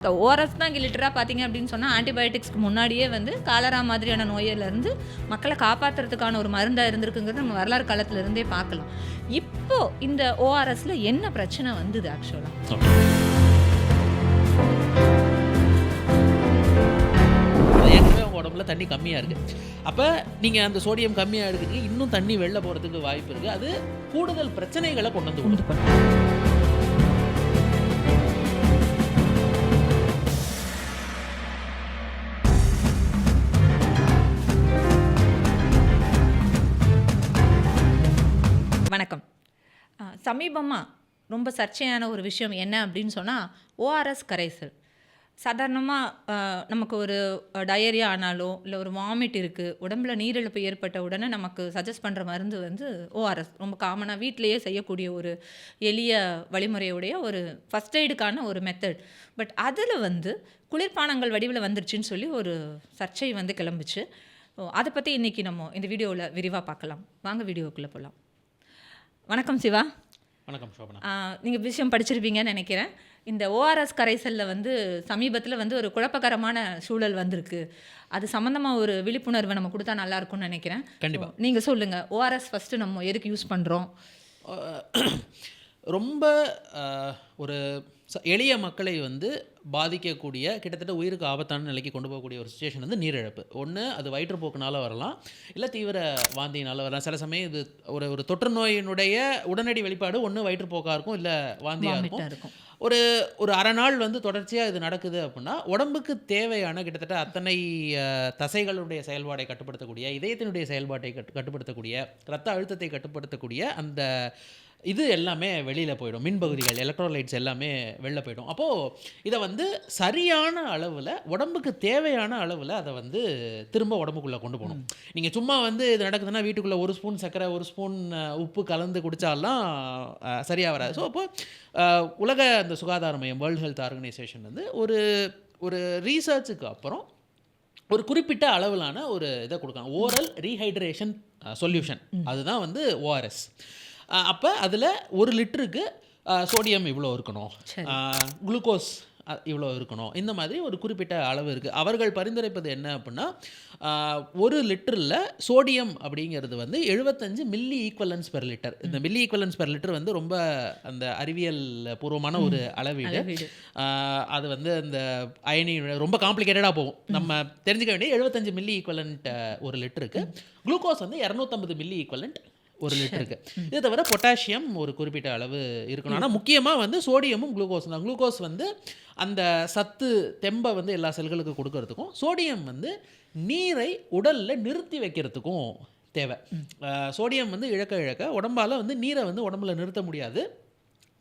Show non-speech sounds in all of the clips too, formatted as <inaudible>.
இந்த ஓரஸ் தான் லிட்டராக பார்த்தீங்க அப்படின்னு சொன்னால் ஆன்டிபயோட்டிக்ஸ்க்கு முன்னாடியே வந்து காலரா மாதிரியான நோயிலேருந்து மக்களை காப்பாற்றுறதுக்கான ஒரு மருந்தாக இருந்திருக்குங்கிறது நம்ம வரலாறு காலத்துல இருந்தே பார்க்கலாம். இப்போ இந்த ஓஆர்எஸில் என்ன பிரச்சனை வந்தது ஆக்சுவலாக ஏற்கனவே உங்கள் உடம்புல தண்ணி கம்மியாக இருக்குது அப்போ நீங்கள் அந்த சோடியம் கம்மியாக இருக்குது இன்னும் தண்ணி வெளில போகிறதுக்கு வாய்ப்பு இருக்குது அது கூடுதல் பிரச்சனைகளை கொண்டு வந்து உண்டு சமீபமாக ரொம்ப சர்ச்சையான ஒரு விஷயம் என்ன அப்படின்னு சொன்னால் ஓஆர்எஸ் கரைசல். சாதாரணமாக நமக்கு ஒரு டயரியா ஆனாலோ இல்லை ஒரு வாமிட் இருக்குது உடம்புல நீரிழப்பு ஏற்பட்ட உடனே நமக்கு சஜஸ்ட் பண்ணுற மருந்து வந்து ஓஆர்எஸ் ரொம்ப காமனாக வீட்டிலேயே செய்யக்கூடிய ஒரு எளிய வழிமுறையுடைய ஒரு ஃபஸ்ட் எய்டுக்கான ஒரு மெத்தட் பட் அதில் வந்து குளிர்பானங்கள் வடிவில் வந்துருச்சுன்னு சொல்லி ஒரு சர்ச்சை வந்து கிளம்புச்சு. அதை பற்றி இன்றைக்கி நம்ம இந்த வீடியோவில் விரிவாக பார்க்கலாம். வாங்க வீடியோக்குள்ளே போகலாம் வணக்கம் சிவா. வணக்கம் சோபனா நீங்கள் விஷயம் படிச்சிருப்பீங்கன்னு நினைக்கிறேன். இந்த ஓஆர்எஸ் கரைசலில் வந்து சமீபத்தில் வந்து ஒரு குழப்பகரமான சூழல் வந்திருக்கு. அது சம்மந்தமாக ஒரு விழிப்புணர்வை நம்ம கொடுத்தா நல்லா இருக்கும்னு நினைக்கிறேன். கண்டிப்பா. நீங்கள் சொல்லுங்கள் ஓஆர்எஸ் ஃபஸ்ட்டு நம்ம எதுக்கு யூஸ் பண்ணுறோம் <clears throat> ரொம்ப ஒரு எளிய மக்களை வந்து பாதிக்கக்கூடிய கிட்டத்தட்ட உயிருக்கு ஆபத்தான நிலைக்கு கொண்டு போகக்கூடிய ஒரு சுச்சுவேஷன் வந்து நீரிழப்பு. ஒன்று அது வயிற்றுப்போக்குனால வரலாம். இல்லை தீவிர வாந்தியினால வரலாம். சில சமயம் இது ஒரு ஒரு தொற்று நோயினுடைய உடனடி வெளிப்பாடு ஒன்று வயிற்றுப்போக்காக இருக்கும் இல்லை வாந்தியாக இருக்கும். ஒரு ஒரு அரை நாள் வந்து தொடர்ச்சியாக இது நடக்குது அப்படின்னா உடம்புக்கு தேவையான கிட்டத்தட்ட அத்தனை தசைகளுடைய செயல்பாடை கட்டுப்படுத்தக்கூடிய இதயத்தினுடைய செயல்பாட்டை கட்டு கட்டுப்படுத்தக்கூடிய ரத்த அழுத்தத்தை கட்டுப்படுத்தக்கூடிய அந்த இது எல்லாமே வெளியில் போயிடும். மின்பகுதிகள் எலக்ட்ரோலைட்ஸ் எல்லாமே வெளில போயிடும். அப்போது இதை வந்து சரியான அளவில் உடம்புக்கு தேவையான அளவில் அதை வந்து திரும்ப உடம்புக்குள்ளே கொண்டு போகணும். நீங்கள் சும்மா வந்து இது நடக்குதுன்னா வீட்டுக்குள்ளே ஒரு ஸ்பூன் சர்க்கரை ஒரு ஸ்பூன் உப்பு கலந்து குடித்தாலாம் சரியாக வராது. ஸோ அப்போ அஹ், உலக அந்த சுகாதார மையம் வேர்ல்டு ஹெல்த் ஆர்கனைசேஷன் வந்து ஒரு ஒரு ரீசர்ச்சுக்கு அப்புறம் ஒரு குறிப்பிட்ட அளவிலான ஒரு இதை கொடுக்காங்க ஓரல் ரீஹைட்ரேஷன் சொல்யூஷன் அதுதான் வந்து ஓஆர்எஸ் அப்போ அதில் ஒரு லிட்டருக்கு சோடியம் இவ்வளோ இருக்கணும். குளுக்கோஸ் இவ்வளோ இருக்கணும். இந்த மாதிரி ஒரு குறிப்பிட்ட அளவு இருக்குது அவர்கள் பரிந்துரைப்பது என்ன அப்படின்னா ஒரு லிட்டரில் சோடியம் அப்படிங்கிறது வந்து எழுபத்தஞ்சு மில்லி ஈக்குவலன்ஸ் பெர் லிட்டர். இந்த மில்லி ஈக்குவலன்ஸ் பெர் லிட்டர் வந்து ரொம்ப அந்த அறிவியல் பூர்வமான ஒரு அளவீடு. அது வந்து அந்த அயனி ரொம்ப காம்ப்ளிகேட்டடாக போகும். நம்ம தெரிஞ்சுக்க வேண்டிய எழுபத்தஞ்சு மில்லி ஈக்குவலண்ட் ஒரு லிட்டருக்கு. குளுக்கோஸ் வந்து இரநூத்தம்பது மில்லி ஈக்குவலண்ட் ஒரு லிட்டருக்கு இது தவிர பொட்டாசியம் ஒரு குறிப்பிட்ட அளவு இருக்கணும். ஆனால் முக்கியமாக வந்து சோடியமும் குளுக்கோஸ் தான். குளுக்கோஸ் வந்து அந்த சத்து தெம்பை வந்து எல்லா செல்களுக்கு கொடுக்கறதுக்கும் சோடியம் வந்து நீரை உடலில் நிறுத்தி வைக்கிறதுக்கும் தேவை. சோடியம் வந்து இழக்க இழக்க உடம்பால் வந்து நீரை வந்து உடம்புல நிறுத்த முடியாது.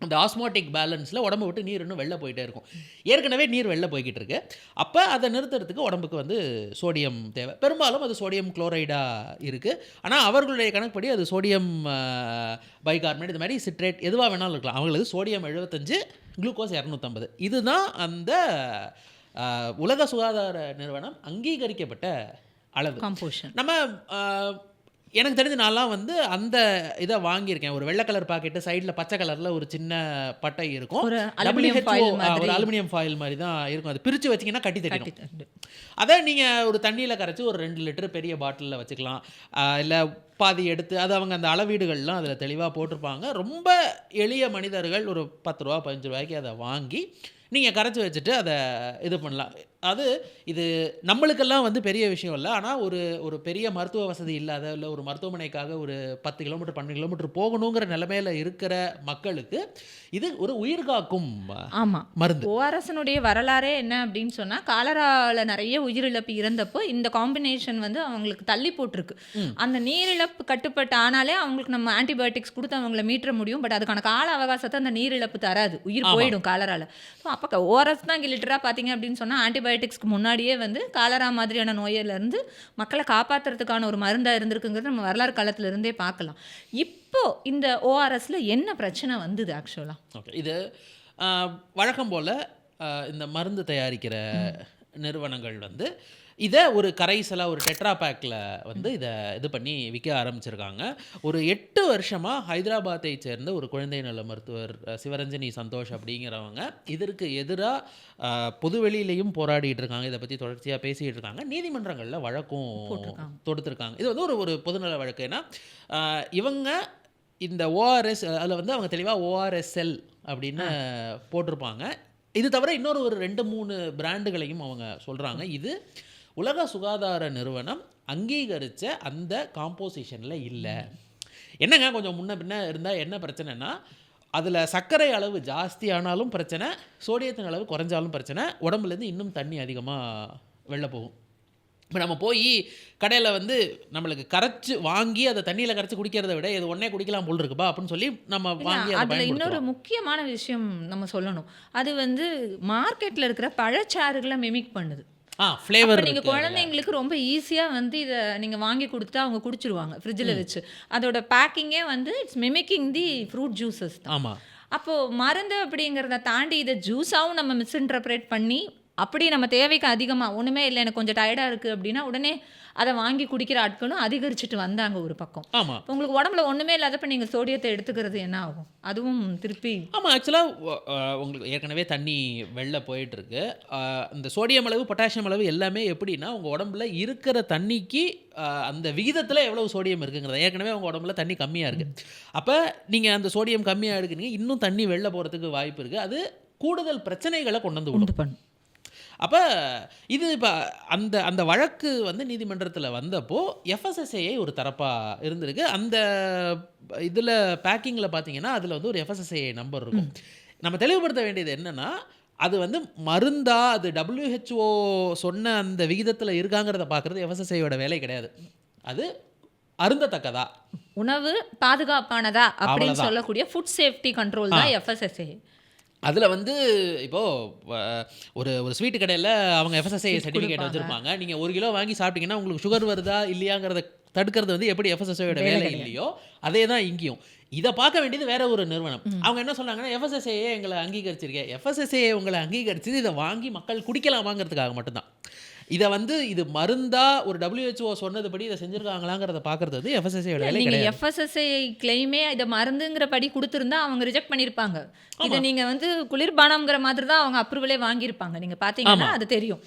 அந்த ஆஸ்மாட்டிக் பேலன்ஸில் உடம்பு விட்டு நீர் இன்னும் வெளில போயிட்டே இருக்கும். ஏற்கனவே நீர் வெளில போய்கிட்டு இருக்கு. அப்போ அதை நிறுத்துறதுக்கு உடம்புக்கு வந்து சோடியம் தேவை. பெரும்பாலும் அது சோடியம் குளோரைடாக இருக்குது ஆனால் அவர்களுடைய கணக்குப்படி அது சோடியம் பைகார்பனேட் இது மாதிரி சிட்ரேட் எதுவாக வேணாலும் இருக்கலாம். அவங்களுக்கு சோடியம் எழுபத்தஞ்சு குளுக்கோஸ் இரநூத்தம்பது. இதுதான் அந்த உலக சுகாதார நிறுவனம் அங்கீகரிக்கப்பட்ட அளவு. நம்ம எனக்கு தெரிஞ்ச நான்லாம் வந்து அந்த இதை வாங்கியிருக்கேன். ஒரு வெள்ளை கலர் பாக்கெட்டு சைடில் பச்சை கலரில் ஒரு சின்ன பட்டை இருக்கும். ஒரு அலுமினியம் ஃபாயில் மாதிரி. தான் இருக்கும். அது பிரித்து வச்சிங்கன்னா கட்டி தண்டு. அதை நீங்கள் ஒரு தண்ணியில் கரைச்சி ஒரு ரெண்டு லிட்டர் பெரிய பாட்டிலில் வச்சுக்கலாம். இல்லை பாதி எடுத்து அது அவங்க அந்த அளவீடுகள்லாம் அதில் தெளிவாக போட்டிருப்பாங்க. ரொம்ப எளிய மனிதர்கள் ஒரு பத்து ரூபா பதினஞ்சு ரூபாய்க்கு அதை வாங்கி நீங்கள் கரைச்சி வச்சுட்டு அதை இது பண்ணலாம். அது இது நம்மளுக்கெல்லாம் வந்து பெரிய விஷயம் இல்லை. ஆனால் ஒரு ஒரு பெரிய மருத்துவ வசதி இல்லாத இல்லை ஒரு மருத்துவமனைக்காக ஒரு பத்து கிலோமீட்டர் பன்னெண்டு கிலோமீட்டர் போகணுங்கிற நிலைமையில இருக்கிற மக்களுக்கு இது ஒரு உயிர்காக்கும் ஆமாம் மருந்து. ஓஆர்எஸ்னுடைய வரலாறே என்ன அப்படின்னு சொன்னால் காலராவில் நிறைய உயிரிழப்பு இறந்தப்போ இந்த காம்பினேஷன் வந்து அவங்களுக்கு தள்ளி போட்டிருக்கு. அந்த நீரிழப்பு கட்டுப்பட்டு ஆனாலே அவங்களுக்கு நம்ம ஆன்டிபயோட்டிக்ஸ் கொடுத்து அவங்கள மீட்ட முடியும். பட் அதுக்கான கால அவகாசத்தை அந்த நீரிழப்பு தராது. உயிர் போயிடும் காலரால. ஸோ அப்போ ஓஆர்எஸ் தான் லிட்டராக பார்த்தீங்க அப்படின்னு சொன்னால் ஆன்டிபயோட்டிக்ஸ்க்கு முன்னாடியே வந்து காலரா மாதிரியான நோயிலிருந்து மக்களை காப்பாற்றுறதுக்கான ஒரு மருந்தாக இருந்திருக்குங்கிறது நம்ம வரலாறு காலத்திலிருந்தே பார்க்கலாம். இப்போ இந்த ஓஆர்எஸில் என்ன பிரச்சனை வந்தது ஆக்சுவலாக ஓகே இது வழக்கம் போல் இந்த மருந்து தயாரிக்கிற நிறுவனங்கள் வந்து இதை ஒரு கரைசலாக ஒரு டெட்ரா பேக்கில் வந்து இதை இது பண்ணி விற்க ஆரம்பிச்சிருக்காங்க. ஒரு எட்டு வருஷமாக ஹைதராபாத்தை சேர்ந்த ஒரு குழந்தை நல மருத்துவர் சிவரஞ்சனி சந்தோஷ் அப்படிங்கிறவங்க இதற்கு எதிராக பொதுவெளியிலையும் போராடிட்டு இருக்காங்க. இதை பற்றி தொடர்ச்சியாக பேசிகிட்டு இருக்காங்க. நீதிமன்றங்களில் வழக்கும். தொடுத்திருக்காங்க. இது வந்து ஒரு ஒரு பொதுநல வழக்கு. ஏன்னா இவங்க இந்த ஓஆர்எஸ் அதில் வந்து அவங்க தெளிவாக ஓஆர்எஸ்எல் அப்படின்னு போட்டிருப்பாங்க. இது தவிர இன்னொரு ஒரு ரெண்டு மூணு பிராண்டுகளையும் அவங்க சொல்கிறாங்க இது உலக சுகாதார நிறுவனம் அங்கீகரித்த அந்த காம்போசிஷனில் இல்லை. என்னங்க கொஞ்சம் முன்ன பின்ன இருந்தால் என்ன பிரச்சனைனா அதில் சர்க்கரை அளவு ஜாஸ்தி ஆனாலும் பிரச்சனை சோடியத்தின் அளவு குறைஞ்சாலும் பிரச்சனை உடம்புலேருந்து இன்னும் தண்ணி அதிகமாக வெளில போகும். இப்போ நம்ம போய் கடையில் வந்து நம்மளுக்கு கரைச்சி வாங்கி அதை தண்ணியில் கரைச்சி குடிக்கிறத விட இது ஒன்றே குடிக்கலாம் போல் இருக்குப்பா அப்படின்னு சொல்லி நம்ம வாங்கி அதை அதுல இன்னொரு முக்கியமான விஷயம் நம்ம சொல்லணும். அது வந்து மார்க்கெட்ல இருக்கிற பழச்சாறுகளை மிமிக் பண்ணுது. ஃப்ளேவர் நீங்க குழந்தைங்களுக்கு ரொம்ப ஈஸியா வந்து இத நீங்க வாங்கி கொடுத்தா அவங்க குடிச்சிருவாங்க ஃப்ரிட்ஜில் வச்சு. அதோட பேக்கிங்கே வந்து it's mimicking the fruit juices தான். ஆமாம் அப்போ மருந்து அப்படிங்கிறத தாண்டி இதை ஜூஸாவும் நம்ம மிஸ்இன்டர்பிரேட் பண்ணி அப்படி நம்ம தேவைக்கு அதிகமாக ஒன்றுமே இல்லை எனக்கு கொஞ்சம் டயர்டாக இருக்குது அப்படின்னா உடனே அதை வாங்கி குடிக்கிற ஆட்களும் அதிகரிச்சுட்டு வந்தாங்க ஒரு பக்கம். ஆமாம் உங்களுக்கு உடம்புல ஒன்றுமே இல்லாதப்ப நீங்கள் சோடியத்தை எடுத்துக்கிறது என்ன ஆகும்? அதுவும் திருப்பி ஆமாம் ஆக்சுவலாக உங்களுக்கு ஏற்கனவே தண்ணி வெளில போயிட்டுருக்கு. இந்த சோடியம் அளவு பொட்டாசியம் அளவு எல்லாமே எப்படின்னா உங்கள் உடம்புல இருக்கிற தண்ணிக்கு அந்த விகிதத்தில் எவ்வளவு சோடியம் இருக்குங்கிறது. ஏற்கனவே உங்கள் உடம்புல தண்ணி கம்மியாக இருக்குது அப்போ நீங்கள் அந்த சோடியம் கம்மியாக எடுக்கிறீங்க இன்னும் தண்ணி வெளில போகிறதுக்கு வாய்ப்பு இருக்குது அது கூடுதல் பிரச்சனைகளை கொண்டு வந்து உண்டு பண்ணும். அப்போ இது இப்போ அந்த அந்த வழக்கு வந்து நீதிமன்றத்தில் வந்தப்போ எஃப்எஸ்எஸ்ஏ ஒரு தரப்பாக இருந்திருக்கு. அந்த இதில் பேக்கிங்கில் பார்த்தீங்கன்னா அதில் வந்து ஒரு எஃப்எஸ்எஸ்ஏ நம்பர் இருக்கும். நம்ம தெளிவுபடுத்த வேண்டியது என்னன்னா அது வந்து மருந்தா அது WHO சொன்ன அந்த விகிதத்தில் இருக்காங்கிறத பார்க்குறது எஃப்எஸ்எஸ்ஏயோட வேலை கிடையாது. அது அருந்தத்தக்கதா? உணவு பாதுகாப்பானதா அப்படின்னு. சொல்லக்கூடிய ஃபுட் சேஃப்டி கண்ட்ரோல் தான் எஃப்எஸ்எஸ்ஏ அதில் வந்து இப்போது ஒரு ஒரு ஸ்வீட் கடையில் அவங்க எஃப்எஸ்எஸ்ஐ சர்டிஃபிகேட் வச்சுருப்பாங்க. நீங்கள் ஒரு கிலோ வாங்கி சாப்பிட்டீங்கன்னா உங்களுக்கு சுகர் வருதா இல்லையாங்கிறத தடுக்கிறது வந்து எப்படி எஃப்எஸ்எஸ்ஐயோட வேலை இல்லையோ அதே தான் இங்கேயும். இதை பார்க்க வேண்டியது வேற ஒரு நிறுவனம். அவங்க என்ன சொன்னாங்கன்னா எஃப்எஸ்எஸ்ஐயே எங்களை அங்கீகரிச்சிருக்கேன் எஃப்எஸ்எஸ்ஐ உங்களை அங்கீகரிச்சது இதை வாங்கி மக்கள் குடிக்கலாமாங்கிறதுக்காக மட்டும்தான். இதை வந்து இது மருந்தா ஒரு WHO சொன்னதுபடி இதை செஞ்சிருக்காங்களாங்கிறத பார்க்கறது வந்து எஃப்எஸ்எஸ்ஐயோட வேலை எஃப்எஸ்எஸ்ஐ கிளைமே இதை மருந்துங்கிற படி கொடுத்துருந்தா அவங்க ரிஜெக்ட் பண்ணியிருப்பாங்க இதை நீங்க வந்து குளிர்பானம்ங்கிற மாதிரி தான் அவங்க அப்ரூவலே வாங்கியிருப்பாங்க. நீங்க பார்த்தீங்கன்னா அது தெரியும்.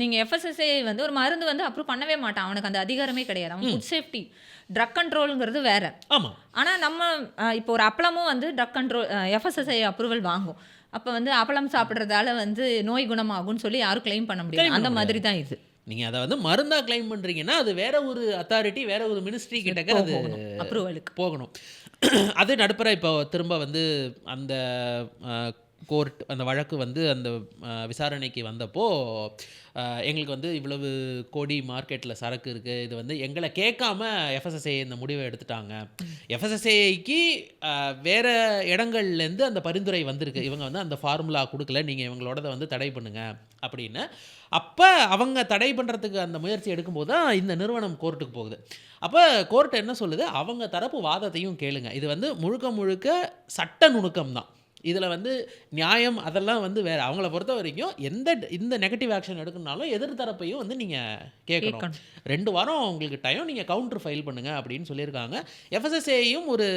நீங்க எஃப்எஸ்எஸ்ஐ வந்து ஒரு மருந்து வந்து அப்ரூவ் பண்ணவே மாட்டான். அவனுக்கு அந்த அதிகாரமே கிடையாது. அவன் ஃபுட் சேஃப்டி ட்ரக் கண்ட்ரோலுங்கிறது வேற. ஆனா நம்ம இப்போ ஒரு அப்பளமும் வந்து ட்ரக் கண்ட்ரோல் எஃப்எஸ்எஸ்ஐ அப்ரூவல் வாங்கும். அப்போ வந்து அப்பளம் சாப்பிட்றதால வந்து நோய் குணமாகும்னு சொல்லி யாரும் கிளைம் பண்ண முடியாது அந்த மாதிரி தான் இது. நீங்கள் அதை வந்து மருந்தா கிளைம் பண்ணுறீங்கன்னா அது வேற ஒரு அத்தாரிட்டி வேற ஒரு மினிஸ்ட்ரி கிட்டக்க அது அப்ரூவலுக்கு போகணும். அது நடுப்புற இப்போ திரும்ப வந்து அந்த கோர்ட் அந்த வழக்கு வந்து அந்த விசாரணைக்கு வந்தப்போ எங்களுக்கு வந்து இவ்வளவு கோடி மார்க்கெட்டில் சரக்கு இருக்குது இது வந்து எங்களை கேட்காம எஃப்எஸ்எஸ்ஏ இந்த முடிவை எடுத்துட்டாங்க. எஃப்எஸ்எஸ்ஏக்கு வேறு இடங்கள்லேருந்து அந்த பரிந்துரை வந்திருக்கு. இவங்க வந்து அந்த ஃபார்முலா கொடுக்கல. நீங்கள் இவங்களோடத வந்து தடை பண்ணுங்க அப்படின்னு. அப்போ அவங்க தடை பண்ணுறதுக்கு அந்த முயற்சி எடுக்கும்போது தான் இந்த நிறுவனம் கோர்ட்டுக்கு போகுது. அப்போ கோர்ட் என்ன சொல்லுது? அவங்க தரப்பு வாதத்தையும் கேளுங்க. இது வந்து முழுக்க முழுக்க சட்ட நுணுக்கம் தான் இதில் வந்து நியாயம் அதெல்லாம் வந்து வேறு. அவங்கள பொறுத்த வரைக்கும் எந்த இந்த நெகட்டிவ் ஆக்ஷன் எடுக்கணும்னாலும் எதிர் தரப்பையும் வந்து நீங்கள் கேட்கணும். ரெண்டு வாரம் உங்களுக்கு டைம் நீங்கள் கவுண்டர் ஃபைல் பண்ணுங்க அப்படின்னு சொல்லியிருக்காங்க. எஃப்எஸ்எஸ்ஏயும் ஒரு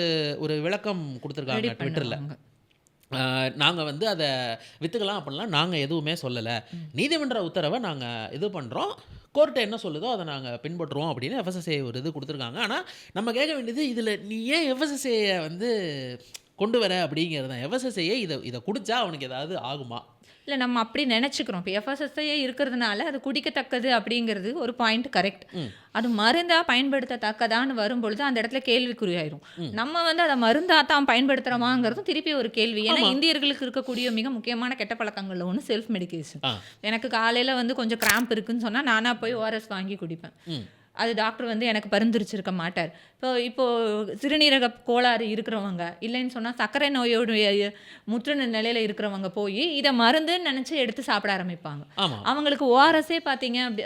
ஒரு விளக்கம் கொடுத்துருக்காங்க ட்விட்டரில் நாங்கள் வந்து அதை விற்றுக்கலாம் அப்படிலாம் நாங்கள் எதுவுமே சொல்லலை. நீதிமன்ற உத்தரவை நாங்கள் இது பண்ணுறோம் கோர்ட்டு என்ன சொல்லுதோ அதை நாங்கள் பின்பற்றுறோம் அப்படின்னு எஃப்எஸ்எஸ்ஏ ஒரு இது கொடுத்துருக்காங்க. ஆனால் நம்ம கேட்க வேண்டியது இதில் நீ ஏன் எஃப்எஸ்எஸ்ஏயை வந்து கொண்டு வர அப்படிங்கிறது தான். எஃப்எஸ்எஸ்ஏ இதை இதை குடிச்சா அவனுக்கு ஏதாவது ஆகுமா? இல்லை நம்ம அப்படி நினச்சிக்கிறோம். இப்போ எஃப்எஸ்எஸ்ஐ இருக்கிறதுனால அது குடிக்கத்தக்கது அப்படிங்கிறது ஒரு பாயிண்ட் கரெக்ட் அது மருந்தா பயன்படுத்தத்தக்கதான்னு வரும்பொழுது அந்த இடத்துல கேள்விக்குறியாயிரும். நம்ம வந்து அதை மருந்தா தான் பயன்படுத்துகிறோமாங்கிறதும் திருப்பி ஒரு கேள்வி. ஏன்னா இந்தியர்களுக்கு இருக்கக்கூடிய மிக முக்கியமான கெட்ட பழக்கங்கள்ல ஒன்று செல்ஃப் மெடிகேஷன் ஆ. எனக்கு காலையில் வந்து கொஞ்சம் கிராம்ப் இருக்குன்னு சொன்னால் நானாக போய் ஓஆர்எஸ் வாங்கி குடிப்பேன். அது டாக்டர் வந்து எனக்கு பரிந்துரைச்சிருக்க மாட்டார். இப்போ இப்போ சிறுநீரக கோளாறு இருக்கிறவங்க இல்லைன்னு சொன்னால் சர்க்கரை நோயோடைய முற்று நிலையில் இருக்கிறவங்க போய் இதை மருந்துன்னு நினச்சி எடுத்து சாப்பிட ஆரம்பிப்பாங்க. அவங்களுக்கு ஓஆர்எஸ்ஸே பார்த்தீங்க அப்படி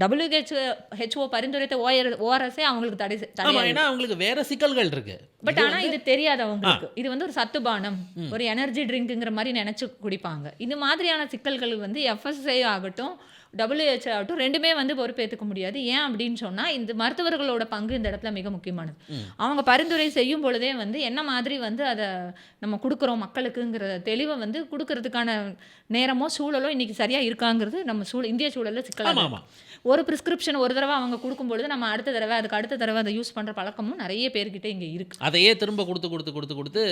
டபிள்யூஹெச் ஹெச்ஓ பரிந்துரைத்த ஓஆர் ஓஆர்எஸே அவங்களுக்கு தடை தடை ஏன்னா அவங்களுக்கு வேற சிக்கல்கள் இருக்கு. பட் ஆனா இது தெரியாது அவங்களுக்கு இது வந்து ஒரு சத்துபானம் ஒரு எனர்ஜி ட்ரிங்க்குங்கிற மாதிரி நினைச்சு குடிப்பாங்க. இது மாதிரியான சிக்கல்கள் வந்து எஃப்எஸ்ஐ ஆகட்டும் டபிள்யூஹெச் ஆகட்டும் ரெண்டுமே வந்து பொறுப்பேற்றுக்க முடியாது. ஏன் அப்படின்னு சொன்னா இந்த மருத்துவர்களோட பங்கு இந்த இடத்துல மிக முக்கியமானது. அவங்க பரிந்துரை செய்யும் பொழுதே வந்து என்ன மாதிரி வந்து அதை நம்ம கொடுக்குறோம் மக்களுக்குங்கிற தெளிவை வந்து கொடுக்கறதுக்கான நேரமோ சூழலோ இன்னைக்கு சரியா இருக்காங்கிறது நம்ம சூழ் இந்திய சூழல்ல சிக்கலாக ஒரு ப்ரிஸ்கிரிப்ஷன் ஒரு தடவை அவங்க கொடுக்கும்பொழுது நம்ம அடுத்த தடவை அதுக்கு அடுத்த தடவை அதை யூஸ் பண்ற பழக்கமும் நிறைய பேர்கிட்ட இங்க இருக்கு. அதையே திரும்ப கொடுத்து கொடுத்து கொடுத்து கொடுத்து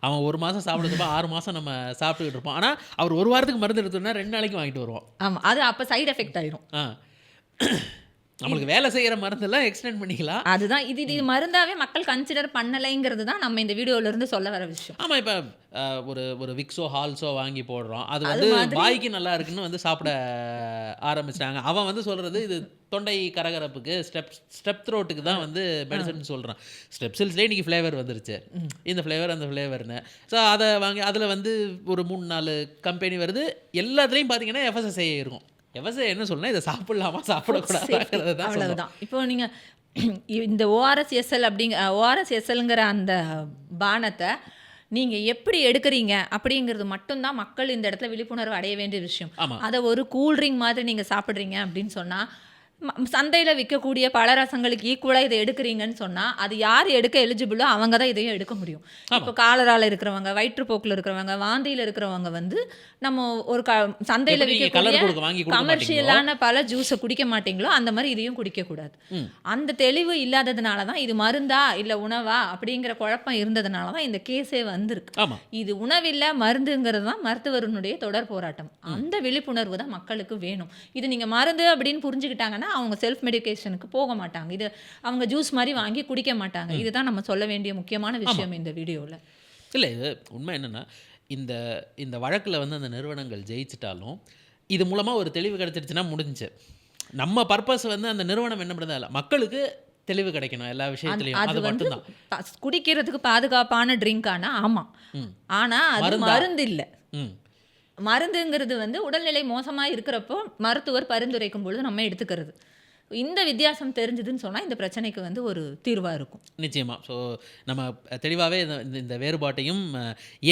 அவன் ஒரு மாதம் சாப்பிடுறதுப்பா ஆறு மாதம் நம்ம சாப்பிட்டுக்கிட்டு இருப்போம். ஆனால் அவர் ஒரு வாரத்துக்கு மருந்து எடுத்தோம்னா ரெண்டு நாளைக்கு வாங்கிட்டு வருவோம் ஆமா அது அப்ப சைடு எஃபெக்ட் ஆயிரும். ஆ. நம்மளுக்கு வேலை செய்கிற மருந்தெல்லாம் எக்ஸ்டெண்ட் பண்ணிக்கலாம். அதுதான். இது இது மருந்தாவே மக்கள் கன்சிடர் பண்ணலைங்கிறது தான் நம்ம இந்த வீடியோல இருந்து சொல்ல வர விஷயம். ஆமாம் இப்போ ஒரு ஒரு விக்ஸோ ஹால்ஸோ வாங்கி போடுறோம். அது வந்து வாய்க்கு நல்லா இருக்குன்னு வந்து சாப்பிட ஆரம்பிச்சிட்டாங்க. அவன் வந்து சொல்கிறது இது தொண்டை கரகரப்புக்கு ஸ்டெப் ஸ்டெப் த்ரோட்டுக்கு தான் வந்து மெடிசன் சொல்கிறான் ஸ்டெப்சில்ஸ்லேயே இன்றைக்கி ஃப்ளேவர் வந்துருச்சு. இந்த ஃப்ளேவர் அந்த ஃப்ளேவர்னு ஸோ அதை வாங்கி அதில் வந்து ஒரு மூணு நாலு கம்பெனி வருது. எல்லாத்துலேயும் பார்த்தீங்கன்னா எஃப்எஸ்எஸ்ஐ இருக்கும். எஃப்எஸ்ஐ என்ன சொல்லணும் இதை சாப்பிடலாமா சொல்லும். அவ்வளவுதான் இப்போ நீங்க இந்த ஓஆர்எஸ் எஸ்எல் அப்படிங்க ஓஆர்எஸ் எஸ்எல்ங்கிற அந்த பானத்தை நீங்க எப்படி எடுக்கிறீங்க அப்படிங்கிறது மட்டும்தான் மக்கள் இந்த இடத்துல விழிப்புணர்வு அடைய வேண்டிய விஷயம். அதை ஒரு கூல்ட்ரிங்க் மாதிரி நீங்க சாப்பிட்றீங்க அப்படின்னு சொன்னா ம- சந்தையில விற்கக்கூடிய பலரசங்களுக்கு ஈக்குவலா இதை எடுக்கிறீங்கன்னு சொன்னா அது யார் எடுக்க எலிஜிபிளோ அவங்க தான் இதையும் எடுக்க முடியும். இப்போ காலரால இருக்கிறவங்க வயிற்றுப்போக்குல இருக்கிறவங்க வாந்தியில இருக்கிறவங்க வந்து நம்ம ஒரு க சந்தையில விற்கக்கூடிய கமர்ஷியலான பல ஜூஸை குடிக்க மாட்டீங்களோ அந்த மாதிரி இதையும் குடிக்க கூடாது. ம். அந்த தெளிவு இல்லாததுனால தான் இது மருந்தா இல்ல உணவா அப்படிங்கிற குழப்பம் இருந்ததுனால தான் இந்த கேஸே வந்திருக்கு. இது உணவில்ல மருந்துங்கிறது தான் மருத்துவருனுடைய தொடர் போராட்டம். அந்த விழிப்புணர்வு தான் மக்களுக்கு வேணும். இது நீங்க மருந்து அப்படின்னு புரிஞ்சுக்கிட்டாங்கன்னா அவங்க செல்ஃப் மெடிகேஷனுக்கு போக மாட்டாங்க. இது அவங்க ஜூஸ் மாதிரி வாங்கி குடிக்க மாட்டாங்க. இதுதான் நம்ம சொல்ல வேண்டிய முக்கியமான விஷயம் இந்த வீடியோல. இல்லை இது உண்மை என்னென்னா இந்த இந்த வழக்கில் வந்து அந்த நிறுவனங்கள் ஜெயிச்சிட்டாலும் இது மூலமாக ஒரு தெளிவு கிடைச்சிருச்சுன்னா முடிஞ்சுச்சு நம்ம பர்பஸ் வந்து அந்த நிறுவனம் என்ன பண்ணுறது இல்லை மக்களுக்கு தெளிவு கிடைக்கணும். எல்லா விஷயத்துலையும். அது மட்டும்தான். குடிக்கிறதுக்கு பாதுகாப்பான ட்ரிங்க் ஆனா ஆமா. ஆனா அது மருந்தா? இல்ல. மருந்துங்கிறது வந்து உடல்நிலை மோசமா இருக்கிறப்போ மருத்துவர் பரிந்துரைக்கும் பொழுது நம்ம எடுத்துக்கிறது. இந்த வித்தியாசம் தெரிஞ்சதுன்னு சொன்னா இந்த பிரச்சனைக்கு வந்து ஒரு தீர்வா இருக்கும். நிச்சயமாக ஸோ நம்ம தெளிவாகவே இந்த இந்த வேறுபாட்டையும்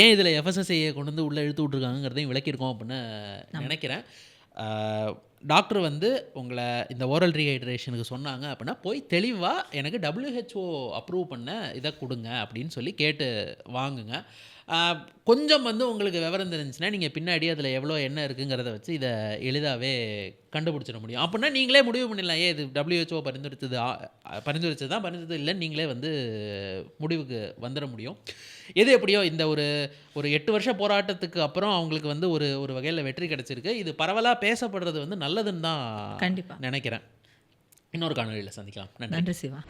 ஏன் இதில் எஃப்எஸ்எஸ்ஐயை கொண்டு வந்து உள்ளே இழுத்து விட்ருக்காங்கிறதையும் விளக்கியிருக்கோம் அப்படின்னு நினைக்கிறேன். டாக்டர் வந்து உங்களை இந்த ஓரல் ரீஹைட்ரேஷனுக்கு சொன்னாங்க அப்படின்னா போய் தெளிவாக எனக்கு WHO அப்ரூவ் பண்ண இதை கொடுங்க அப்படின்னு சொல்லி கேட்டு வாங்குங்க. கொஞ்சம் வந்து உங்களுக்கு விவரம் தெரிஞ்சுன்னா நீங்கள் பின்னாடி அதில் எவ்வளோ என்ன இருக்குங்கிறத வச்சு இதை எளிதாகவே கண்டுபிடிச்சிட முடியும். அப்படின்னா நீங்களே முடிவு பண்ணிடலாம். ஏன் இது பரிந்துரைத்தது ஆ- பரிந்துரைச்சது தான் பரிந்துரைத்தது இல்லைன்னு நீங்களே வந்து முடிவுக்கு வந்துட முடியும். எது எப்படியோ இந்த ஒரு ஒரு எட்டு வருஷ போராட்டத்துக்கு அப்புறம் அவங்களுக்கு வந்து ஒரு ஒரு வகையில் வெற்றி கிடைச்சிருக்கு. இது பரவலாக பேசப்படுறது வந்து நல்லதுன்னு தான் கண்டிப்பா. நினைக்கிறேன். இன்னொரு காணொலியில் சந்திக்கலாம். நன்றி. நன்றி சிவா.